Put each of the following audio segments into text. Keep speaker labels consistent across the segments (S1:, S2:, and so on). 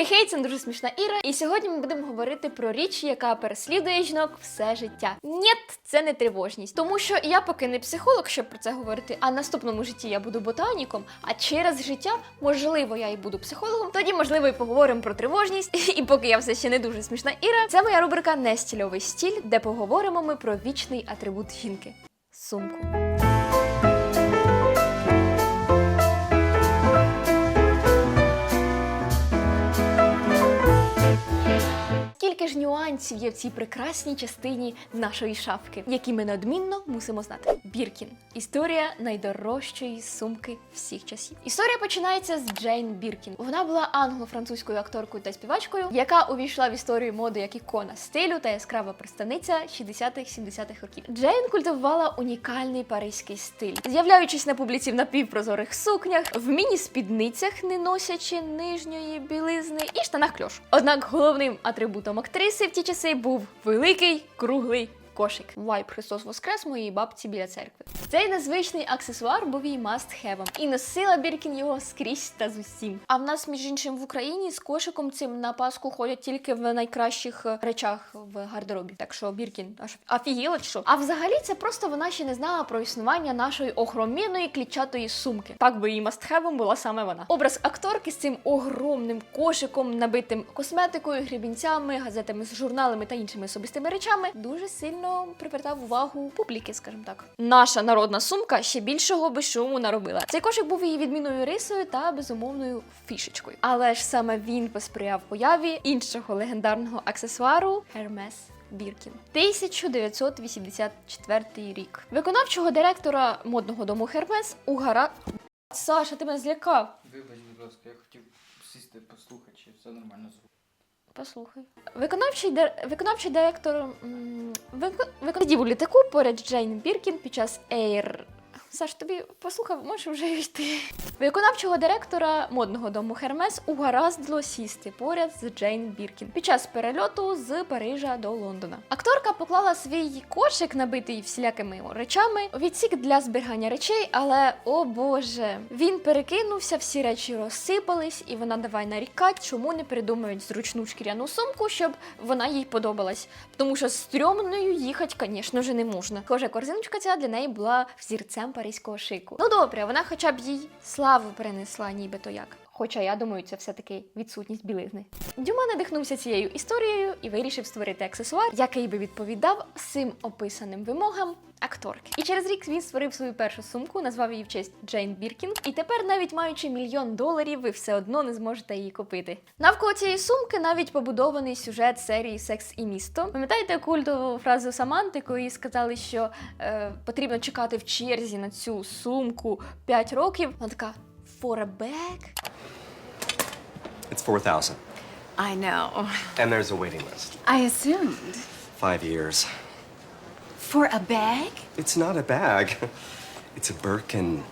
S1: Хей-хей, це дуже смішна Іра. І сьогодні ми будемо говорити про річ, яка переслідує жінок все життя. Ні, це не тривожність. Тому що я поки не психолог, щоб про це говорити, а наступному житті я буду ботаніком. А через життя, можливо, я і буду психологом. Тоді, можливо, і поговоримо про тривожність. І поки я все ще не дуже смішна Іра, це моя рубрика Нестільовий стіль, де поговоримо ми про вічний атрибут жінки сумку. Нюансів є в цій прекрасній частині нашої шафки, які ми неодмінно мусимо знати. Біркін історія найдорожчої сумки всіх часів. Історія починається з Джейн Біркін. Вона була англо-французькою акторкою та співачкою, яка увійшла в історію моди як ікона стилю та яскрава представниця 60-х-70-х років. Джейн культивувала унікальний паризький стиль, з'являючись на публіці в напівпрозорих сукнях, в міні-спідницях, не носячи нижньої білизни, і штанах кльош. Однак головним атрибутом актриси в ті часи був великий круглий кошик. Вайп Христос Воскрес моїй бабці біля церкви. Цей незвичний аксесуар був її must-have, і носила Біркін його скрізь та з усім. А в нас, між іншим, в Україні з кошиком цим на Пасху ходять тільки в найкращих е, речах в гардеробі. Так що Біркін аж офігіла чи що. А взагалі це просто вона ще не знала про існування нашої огромної клітчатої сумки. Так би її must-have була саме вона. Образ акторки з цим огромним кошиком, набитим косметикою, грібінцями, газетами з журналами та іншими особистими речами, дуже сильно привертав увагу публіки, скажімо так. Наша народна сумка ще більшого би шуму наробила. Цей кошик був її відмінною рисою та безумовною фішечкою. Але ж саме він посприяв появі іншого легендарного аксесуару Hermes Біркін. 1984 рік. Виконавчого директора модного дому Hermes у гара... Саша, ти мене злякав.
S2: Вибач, будь ласка, я хотів сісти послухати, чи все нормально звук.
S1: Послухай. Виконавчий, виконавчий директор м, вик... виконавців у літаку поряд Джейн Біркін під час Air... Саш, тобі послухав, можеш вже йти. Виконавчого директора модного дому Хермес угараздило сісти поряд з Джейн Біркін під час перельоту з Парижа до Лондона. Акторка поклала свій кошик, набитий всілякими речами, у відсік для зберігання речей, але о боже, він перекинувся, всі речі розсипались, і вона давай нарікать, чому не придумають зручну шкіряну сумку, щоб вона їй подобалась. Тому що стрьомною їхати, звісно не можна. Схоже, корзиночка ця для неї була взірцем паризького шику. Ну добре, вона хоча б їй славу принесла, нібито як. Хоча я думаю, це все-таки відсутність білизни. Дюма надихнувся цією історією і вирішив створити аксесуар, який би відповідав цим описаним вимогам акторки. І через рік він створив свою першу сумку, назвав її в честь Джейн Біркін. І тепер, навіть маючи мільйон доларів, ви все одно не зможете її купити. Навколо цієї сумки навіть побудований сюжет серії Секс і місто. Пам'ятаєте культову фразу Саманти, коли сказали, що е, потрібно чекати в черзі на цю сумку 5 років. Вона така for a bag?
S3: It's 4,000.
S4: I know.
S3: And there's a waiting list.
S4: I assumed.
S3: Five years.
S4: For a bag?
S3: It's not a bag. It's a Birkin.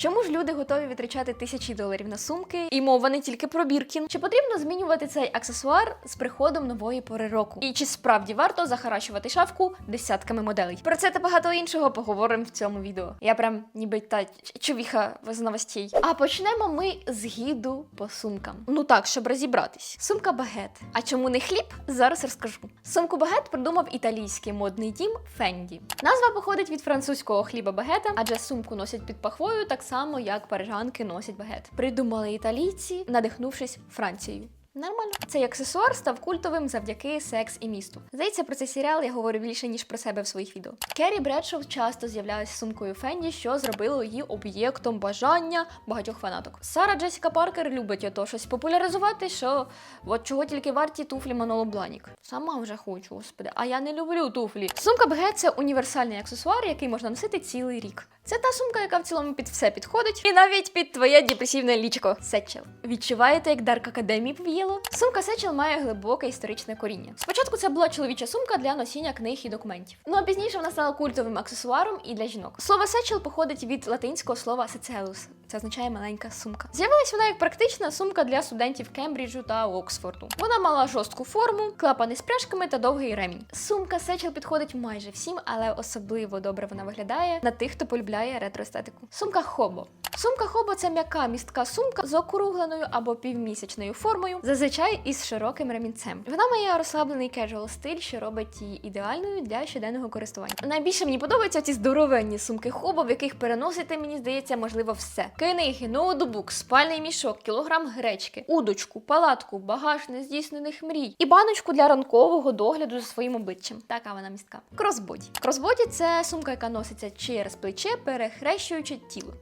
S1: Чому ж люди готові витрачати тисячі доларів на сумки? І мова не тільки про Біркін. Чи потрібно змінювати цей аксесуар з приходом нової пори року? І чи справді варто захаращувати шафку десятками моделей? Про це та багато іншого поговоримо в цьому відео. Я прям ніби та човіха з новостей. А почнемо ми з гіду по сумкам. Ну так, щоб розібратись. Сумка багет. А чому не хліб? Зараз розкажу. Сумку багет придумав італійський модний дім Фенді. Назва походить від французького хліба багета, адже сумку носять під пахвою так само, як парижанки носять багет. Придумали італійці, надихнувшись Францією. Нормально. Цей аксесуар став культовим завдяки секс і місту. Здається, про цей серіал я говорю більше ніж про себе в своїх відео. Керрі Бредшоу часто з'являлася сумкою Фенді, що зробило її об'єктом бажання багатьох фанаток. Сара Джесіка Паркер любить ото щось популяризувати, що от чого тільки варті туфлі Маноло Бланік. Сама вже хочу, господи, а я не люблю туфлі. Сумка БГ це універсальний аксесуар, який можна носити цілий рік. Це та сумка, яка в цілому під все підходить, і навіть під твоє депресивне лічко. Сечел. Відчуваєте, як Дарк Академії повіяло? Сумка Сечел має глибоке історичне коріння. Спочатку це була чоловіча сумка для носіння книг і документів. Ну а пізніше вона стала культовим аксесуаром і для жінок. Слово Сечел походить від латинського слова сецелус. Це означає маленька сумка. З'явилась вона як практична сумка для студентів Кембриджу та Оксфорду. Вона мала жорстку форму, клапани з пряжками та довгий ремінь. Сумка Сечел підходить майже всім, але особливо добре вона виглядає на тих, хто полюбляє ретроестетику. Сумка Хобо. Сумка Хобо це м'яка містка сумка з округленою або півмісячною формою, зазвичай із широким ремінцем. Вона має розслаблений кежуал стиль, що робить її ідеальною для щоденного користування. Найбільше мені подобаються ці здоровенні сумки Хобо, в яких переносити, мені здається, можливо, все: книги, ноутбук, спальний мішок, кілограм гречки, удочку, палатку, багаж нездійснених мрій і баночку для ранкового догляду за своїм обличчям. Така вона містка. Кросбоді. Кросбоді це сумка, яка носиться через плече, перехрещуючи тіло.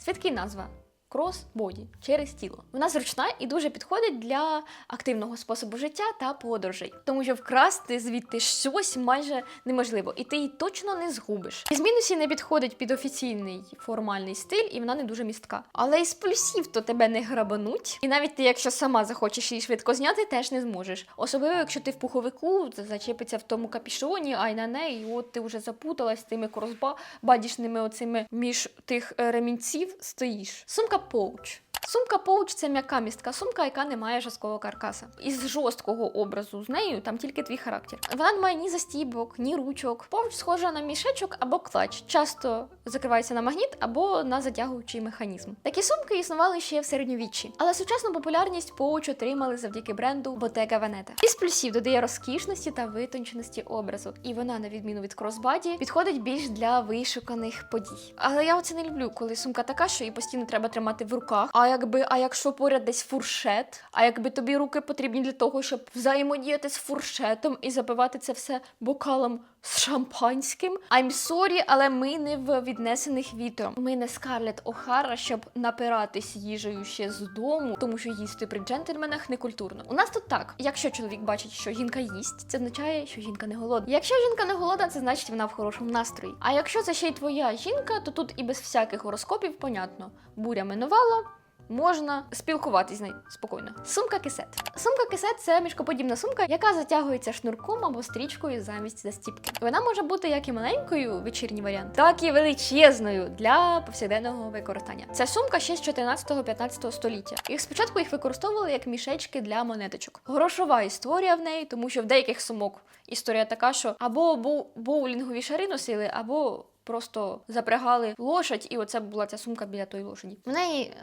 S1: Звідки назва? Кросбоді через тіло. Вона зручна і дуже підходить для активного способу життя та подорожей, тому що вкрасти звідти щось майже неможливо, і ти її точно не згубиш. Із мінусів не підходить під офіційний формальний стиль, і вона не дуже містка. Але із плюсів то тебе не грабануть, і навіть ти, якщо сама захочеш її швидко зняти, теж не зможеш. Особливо, якщо ти в пуховику зачепиться в тому капішоні, а й на неї, і от ти вже запуталась тими кросбадішними оцими між тих е, ремінців стоїш. Сумка поуч. Сумка поуч це м'яка містка сумка, яка не має жорсткого каркаса. Із жорсткого образу з нею там тільки твій характер. Вона не має ні застібок, ні ручок. Поуч схожа на мішечок або клач. Часто закривається на магніт або на затягуючий механізм. Такі сумки існували ще в середньовіччі, але сучасну популярність поуч отримали завдяки бренду Bottega Veneta. Із плюсів додає розкішності та витонченості образу, і вона, на відміну від кросбаді, підходить більш для вишуканих подій. Але я оце не люблю, коли сумка така, що її постійно треба тримати в руках. А якби, а якщо поряд десь фуршет, а якби тобі руки потрібні для того, щоб взаємодіяти з фуршетом і запивати це все бокалом з шампанським. I'm sorry, але ми не в віднесених вітром. Ми не Скарлет О'Хара, щоб напиратись їжею ще з дому, тому що їсти при джентльменах не культурно. У нас тут так: якщо чоловік бачить, що жінка їсть, це означає, що жінка не голодна. Якщо жінка не голодна, це значить вона в хорошому настрої. А якщо це ще й твоя жінка, то тут і без всяких гороскопів понятно. Буря минувала. Можна спілкуватись з нею спокійно. Сумка кисет. Сумка кисет це мішкоподібна сумка, яка затягується шнурком або стрічкою замість застіпки. Вона може бути як і маленькою вечірній варіант, так і величезною для повсякденного використання. Ця сумка ще з 14-15 століття. Їх спочатку їх використовували як мішечки для монеточок. Грошова історія в неї, тому що в деяких сумок історія така, що або боу- боулінгові шари носили, або просто запрягали лошадь, і оце була ця сумка біля тої лошаді. В неї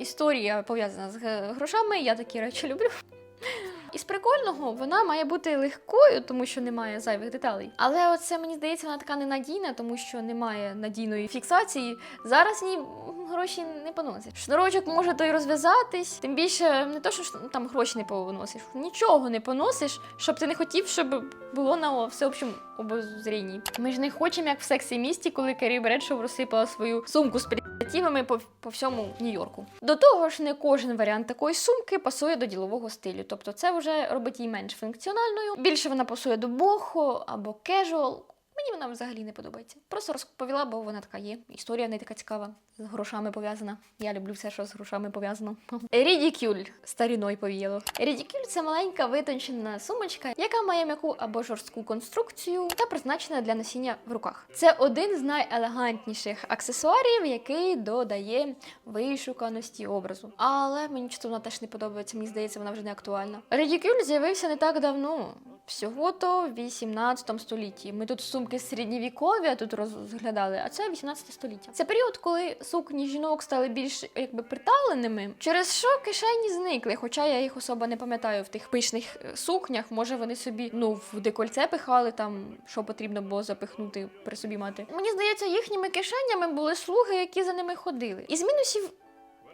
S1: історія пов'язана з грошами. Я такі речі люблю. Із прикольного вона має бути легкою, тому що немає зайвих деталей. Але оце мені здається, вона така ненадійна, тому що немає надійної фіксації. Зараз ні гроші не поносиш. Шнурочок може той розв'язатись. Тим більше не то, що там гроші не поносиш, нічого не поносиш, щоб ти не хотів, щоб було на всеобщому обозрінні. Ми ж не хочемо, як в сексі місті, коли Керрі Бредшоу розсипала свою сумку з презервативами по, по всьому Нью-Йорку. До того ж, не кожен варіант такої сумки пасує до ділового стилю. Тобто це вже робить її менш функціональною. Більше вона пасує до бохо або кежуал. Мені вона взагалі не подобається. Просто розповіла, бо вона така є. Історія не така цікава, з грошами пов'язана. Я люблю все, що з грошами пов'язано. Рідікюль старіною повіяло. Рідікюль це маленька витончена сумочка, яка має м'яку або жорстку конструкцію та призначена для носіння в руках. Це один з найелегантніших аксесуарів, який додає вишуканості образу. Але мені чисто вона теж не подобається. Мені здається, вона вже не актуальна. Редікюль з'явився не так давно. Всього то в 18 столітті. Ми тут сумки середньовікові тут розглядали, а це 18 століття. Це період, коли сукні жінок стали більш якби приталеними, через що кишені зникли. Хоча я їх особо не пам'ятаю в тих пишних е, сукнях. Може вони собі ну в декольце пихали там, що потрібно було запихнути при собі мати. Мені здається, їхніми кишенями були слуги, які за ними ходили. Із мінусів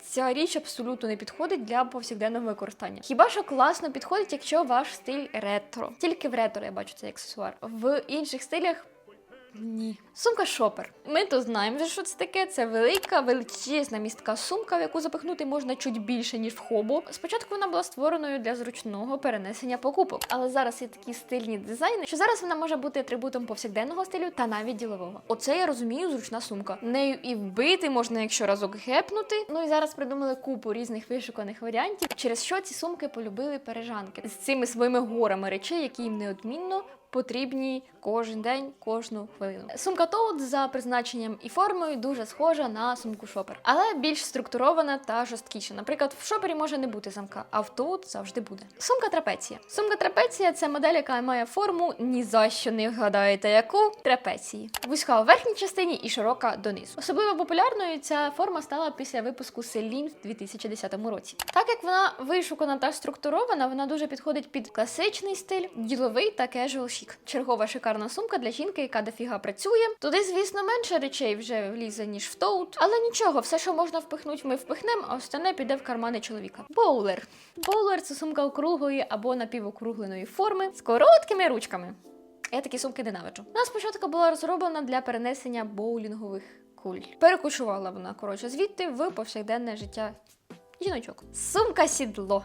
S1: Ця річ абсолютно не підходить для повсякденного використання. Хіба що класно підходить, якщо ваш стиль ретро. Тільки в ретро я бачу цей аксесуар. В інших стилях. Ні. Сумка шопер. Ми то знаємо, що це таке. Це велика, величезна містка сумка, в яку запихнути можна чуть більше, ніж в хобу. Спочатку вона була створеною для зручного перенесення покупок, але зараз є такі стильні дизайни, що зараз вона може бути атрибутом повсякденного стилю та навіть ділового. Оце я розумію, зручна сумка. Нею і вбити можна, якщо разок гепнути. Ну і зараз придумали купу різних вишуканих варіантів, через що ці сумки полюбили пережанки з цими своїми горами речей, які їм неодмінно потрібні кожен день, кожну хвилину. Сумка Тоут за призначенням і формою дуже схожа на сумку шопер, але більш структурована та жорсткіша. Наприклад, в шопері може не бути замка, а в Тоут завжди буде. Сумка трапеція. Сумка трапеція це модель, яка має форму ні за що не вгадаєте, яку трапеції. Вузька у верхній частині і широка донизу. Особливо популярною ця форма стала після випуску Селін в 2010 році. Так як вона вишукана та структурована, вона дуже підходить під класичний стиль, діловий та casual шік. Чергова шикарна сумка для жінки, яка дофіга працює. Туди, звісно, менше речей вже влізе, ніж в тоут, але нічого, все, що можна впихнути, ми впихнемо, а остальне піде в кармани чоловіка. Боулер. Боулер це сумка округлої або напівокругленої форми з короткими ручками. Я такі сумки ненавиджу. Вона спочатку була розроблена для перенесення боулінгових куль. Перекочувала вона, коротше, звідти в повсякденне життя жіночок. Сумка сідло.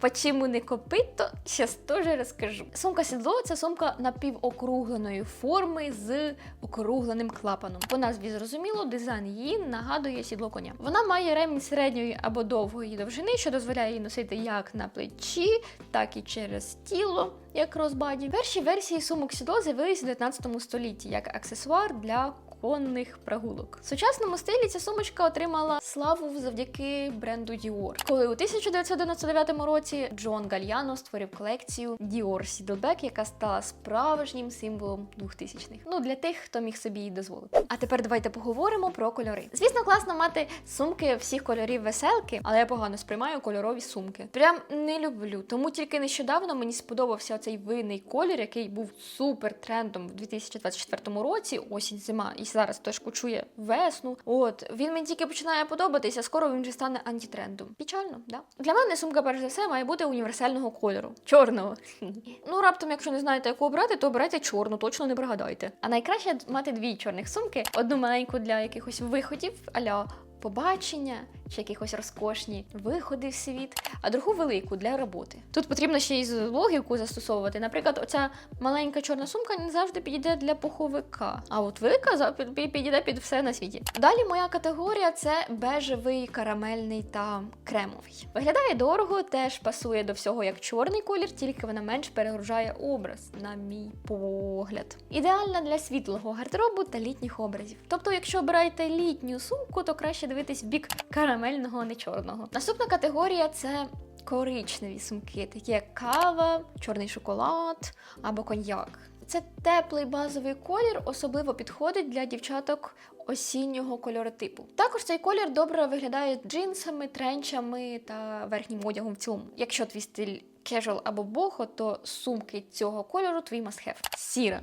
S1: Почему не копито, щас теж розкажу. Сумка сідло це сумка напівокругленої форми з округленим клапаном. По назві зрозуміло, дизайн її нагадує сідло коня. Вона має ремінь середньої або довгої довжини, що дозволяє її носити як на плечі, так і через тіло, як розбаді. Перші версії сумок сідло з'явились у 19 столітті як аксесуар для конних прогулок. В сучасному стилі ця сумочка отримала славу завдяки бренду Dior. Коли у 1999 році Джон Гальяно створив колекцію Dior Saddleback, яка стала справжнім символом 2000-х. Ну для тих, хто міг собі її дозволити. А тепер давайте поговоримо про кольори. Звісно, класно мати сумки всіх кольорів веселки, але я погано сприймаю кольорові сумки. Прям не люблю. Тому тільки нещодавно мені сподобався оцей винний колір, який був супер трендом в 2024 році, осінь, зима, і зараз теж кучує весну. От він мені тільки починає подобатися, скоро він вже стане антитрендом. Печально, да? Для мене сумка, перш за все, має бути універсального кольору. Чорного. ну раптом, якщо не знаєте, яку обрати, то обирайте чорну, точно не пригадайте. А найкраще мати дві чорних сумки: одну маленьку для якихось виходів, аля побачення чи якихось розкошні виходи в світ, а другу велику для роботи. Тут потрібно ще й логіку застосовувати. Наприклад, оця маленька чорна сумка не завжди підійде для пуховика, а от велика підійде під все на світі. Далі моя категорія це бежевий, карамельний та кремовий. Виглядає дорого, теж пасує до всього як чорний колір, тільки вона менш перегружає образ, на мій погляд. Ідеальна для світлого гардеробу та літніх образів. Тобто, якщо обираєте літню сумку, то краще дивитись в бік карамельного, а не чорного. Наступна категорія це. Коричневі сумки, такі як кава, чорний шоколад або коньяк. Це теплий базовий колір, особливо підходить для дівчаток осіннього кольоротипу. Також цей колір добре виглядає джинсами, тренчами та верхнім одягом в цілому. Якщо твій стиль casual або бохо, то сумки цього кольору твій have. Сіра.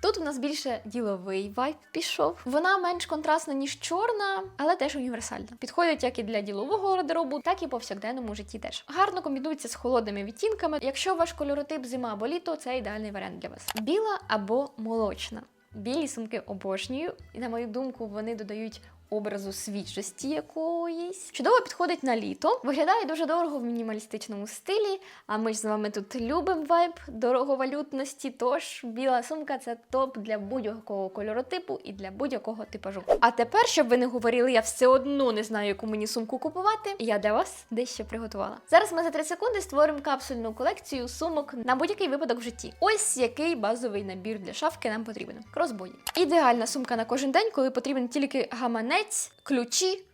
S1: Тут у нас більше діловий вайб пішов. Вона менш контрастна, ніж чорна, але теж універсальна. Підходить як і для ділового гардеробу, так і повсякденному житті теж. Гарно комбінується з холодними відтінками. Якщо ваш кольоротип зима або літо, це ідеальний варіант для вас. Біла або молочна. Білі сумки обожнюю, і на мою думку, вони додають образу свіжості якоїсь. Чудово підходить на літо. Виглядає дуже дорого в мінімалістичному стилі. А ми ж з вами тут любимо вайб дороговалютності. Тож біла сумка це топ для будь-якого кольоротипу і для будь-якого типажу. А тепер, щоб ви не говорили, я все одно не знаю, яку мені сумку купувати. Я для вас дещо приготувала. Зараз ми за 3 секунди створимо капсульну колекцію сумок на будь-який випадок в житті. Ось який базовий набір для шафки нам потрібен. Кросбоді. Ідеальна сумка на кожен день, коли потрібен тільки гаманець, ключі.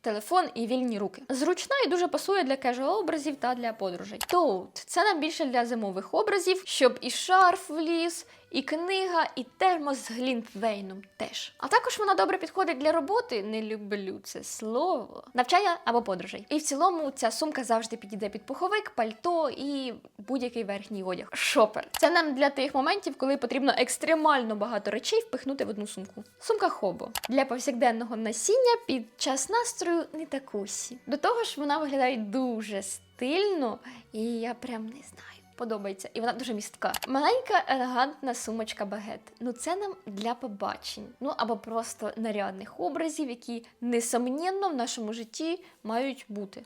S1: Телефон і вільні руки. Зручна і дуже пасує для кежуал образів та для подорожей. Тоут це нам більше для зимових образів, щоб і шарф вліз, і книга, і термос з глінтвейном теж. А також вона добре підходить для роботи. Не люблю це слово. Навчання або подорожей. І в цілому ця сумка завжди підійде під пуховик, пальто і будь-який верхній одяг. Шопер. Це нам для тих моментів, коли потрібно екстремально багато речей впихнути в одну сумку. Сумка хобо для повсякденного носіння під час настрою не такусі. До того ж, вона виглядає дуже стильно, і я прям не знаю. Подобається, і вона дуже містка. Маленька елегантна сумочка багет. Ну це нам для побачень. Ну або просто нарядних образів, які несомненно в нашому житті мають бути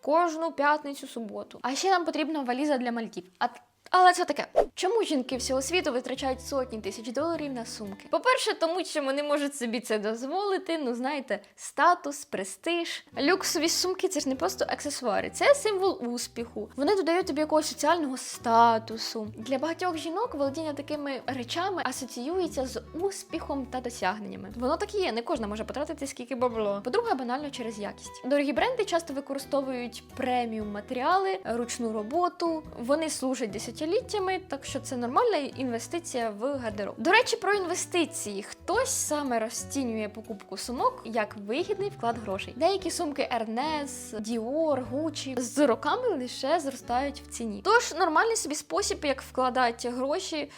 S1: кожну п'ятницю, суботу. А ще нам потрібна валіза для Мальдів. А Але це таке. Чому жінки всього світу витрачають сотні тисяч доларів на сумки? По-перше, тому що вони можуть собі це дозволити. Ну знаєте, статус, престиж. Люксові сумки це ж не просто аксесуари, це символ успіху. Вони додають тобі якогось соціального статусу. Для багатьох жінок володіння такими речами асоціюється з успіхом та досягненнями. Воно так і є, не кожна може потратити скільки бабло. По-друге, банально через якість. Дорогі бренди часто використовують преміум матеріали, ручну роботу. Вони служать десятиліттями, так що це нормальна інвестиція в гардероб. До речі, про інвестиції. Хтось саме розцінює покупку сумок як вигідний вклад грошей. Деякі сумки Hermes, Dior, Gucci з роками лише зростають в ціні. Тож нормальний собі спосіб, як вкладати гроші,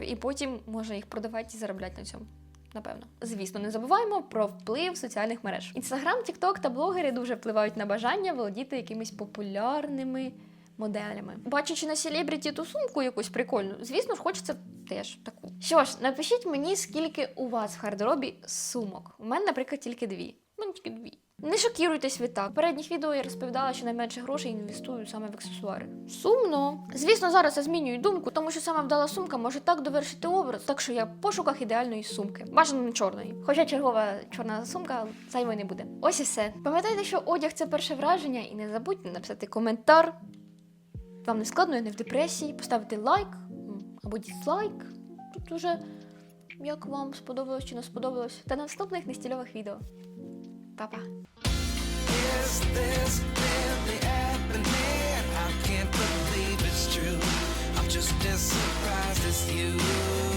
S1: і потім можна їх продавати і заробляти на цьому. Напевно, звісно, не забуваємо про вплив соціальних мереж. Інстаграм, Тікток та блогери дуже впливають на бажання володіти якимись популярними моделями. Бачачи на селебріті ту сумку якусь прикольну, звісно ж, хочеться теж таку. Що ж, напишіть мені, скільки у вас в гардеробі сумок. У мене, наприклад, тільки дві. У мене тільки дві. Не шокіруйтесь ви так. В передніх відео я розповідала, що найменше грошей інвестую саме в аксесуари. Сумно. Звісно, зараз я змінюю думку, тому що саме вдала сумка може так довершити образ, так що я в пошуках ідеальної сумки. Бажано не чорної. Хоча чергова чорна сумка зайвої не буде. Ось і все. Пам'ятайте, що одяг це перше враження, і не забудьте написати коментар. Вам не складно, я не в депресії, поставити лайк або дізлайк. Тут уже як вам сподобалось чи не сподобалось. Та на наступних нестільових відео. Па-па!
S5: Just as surprised as you.